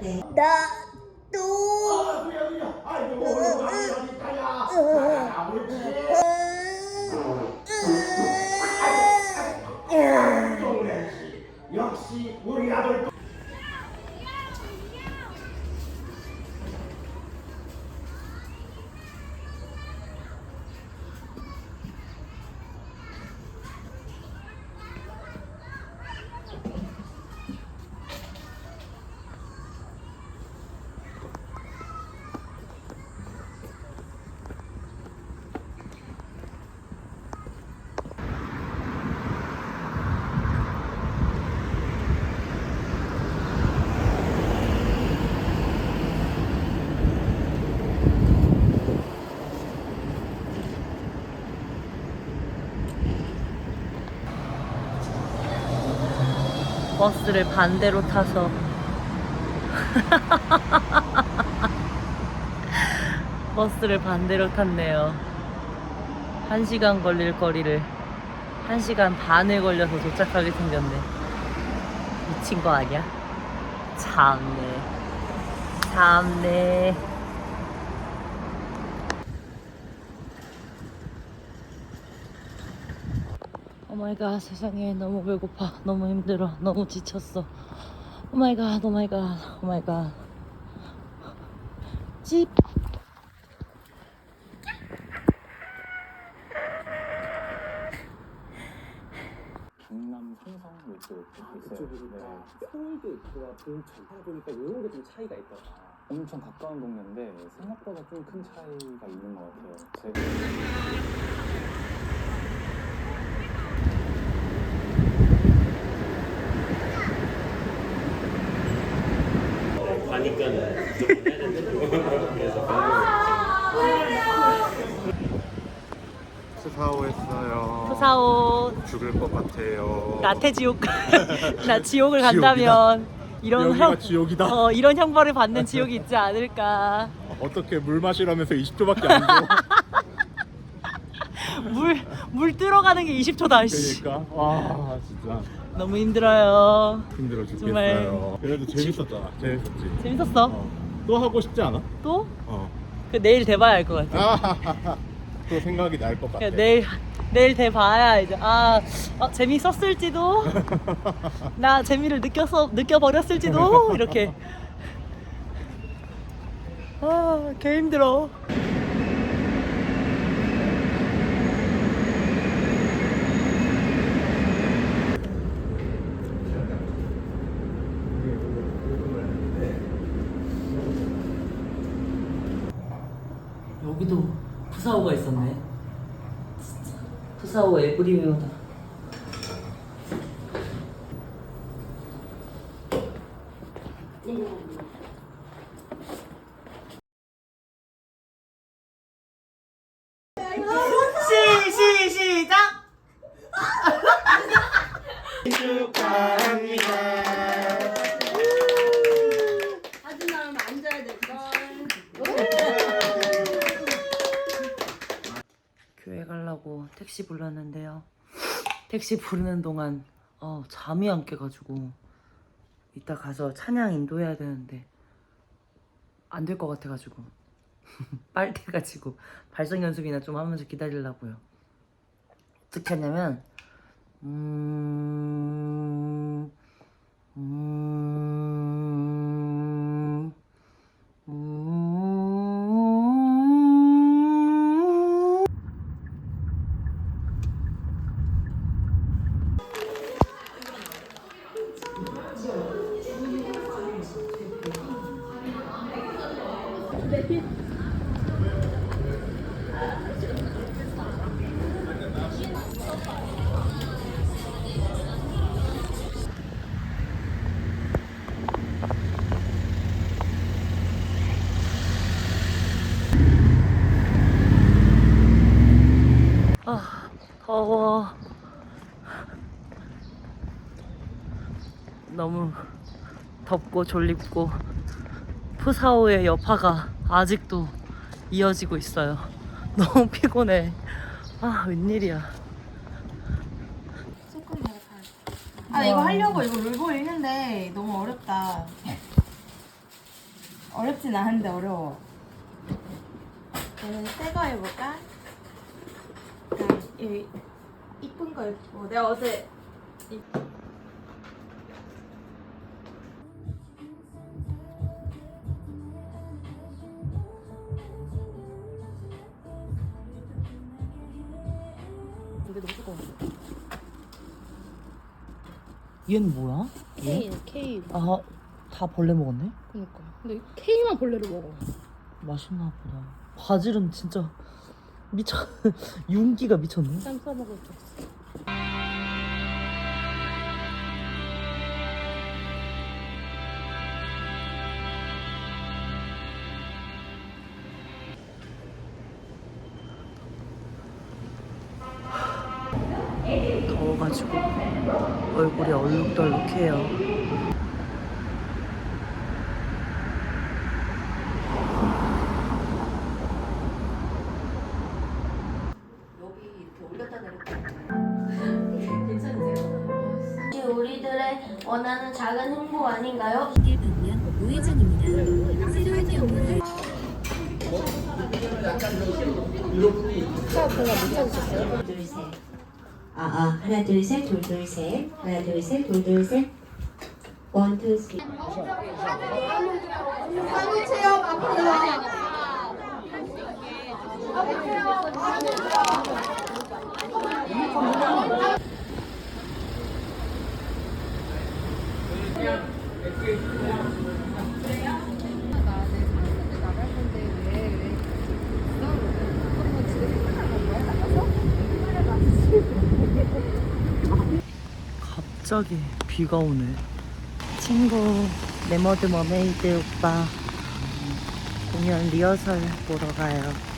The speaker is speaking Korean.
네. 나 또. 아이고 어디 있다야 동네 씨 역시 우리 버스를 반대로 타서 버스를 반대로 탔네요. 한 시간 걸릴 거리를 한 시간 반을 걸려서 도착하게 생겼네. 미친 거 아니야? 참네. 참네. 오마이갓 세상에 너무 배고파 너무 힘들어 너무 지쳤어 오마이갓 오마이갓 오마이갓 집 경남 삼성 이쪽 있어요. 네. 서울도 있고 동천 하다 보니까 이런 게 좀 차이가 있더라. 엄청 가까운 동네인데 생각보다 좀 큰 차이가 있는 것 같아요. 제가 수사오했어요. 죽을 것 같아요. 나태 지옥 나 지옥을 간다면 이런 여기가 형 지옥이다. 어, 이런 형벌을 받는 지옥이 있지 않을까 어떻게 물 마시라면서 20초밖에 안 줘? 물 물 들어가는 게 20초다 씨. 그러니까 와 진짜 너무 힘들어요 힘들어 죽겠어요. 정말. 그래도 재밌었잖아. 재밌었지. 재밌었어 어. 또 하고 싶지 않아? 또? 어. 그 내일 돼봐야 알 것 같아 아하하하. 또 생각이 날 것 같아. 그냥 내일 내일 돼 봐야 이제 아 어, 재밌었을지도? 나 재미를 느껴서 느껴버렸을지도? 이렇게. 아개 힘들어. 여기도 푸사오가 있었 푸사오 에브리웨어다 시, 시, 시작! 하지만 앉아야 될 걸. 교회 가려고 택시 불렀는데요. 택시 부르는 동안 어, 잠이 안 깨가지고 이따 가서 찬양 인도해야 되는데 안 될 것 같아가지고 빨대가지고 발성 연습이나 좀 하면서 기다리려고요. 어떻게 하냐면 음... 음... 음... 아, 더워. 너무 덥고 졸립고 푸사오의 여파가 아직도 이어지고 있어요. 너무 피곤해. 아, 웬일이야. 아 이거 하려고 이거 룰보 읽는데 너무 어렵다. 어렵진 않은데 어려워. 얘는 새거 해볼까? 이 이쁜 거 입고 내가 어제 이- 근데 너무 뜨거워. 얘는 뭐야? K K 아, 다 벌레 먹었네? 그니까 근데 K만 벌레를 먹어 맛있나 보다. 바질은 진짜 미쳐. 윤기가 미쳤네. 쌈 싸먹을 줄 알았어 더워가지고 얼굴이 얼룩덜룩해요. 이게 우리들의 원하는 작은 행복 아닌가요? 아, 아, 하나, 둘, 셋, 둘, 둘, 셋. 하나, 둘, 셋, 둘, 둘, 셋. 원, 투, 쓰리. 갑자기 비가 오네. 친구 레머드 머메이드 오빠 공연 리허설 보러 가요.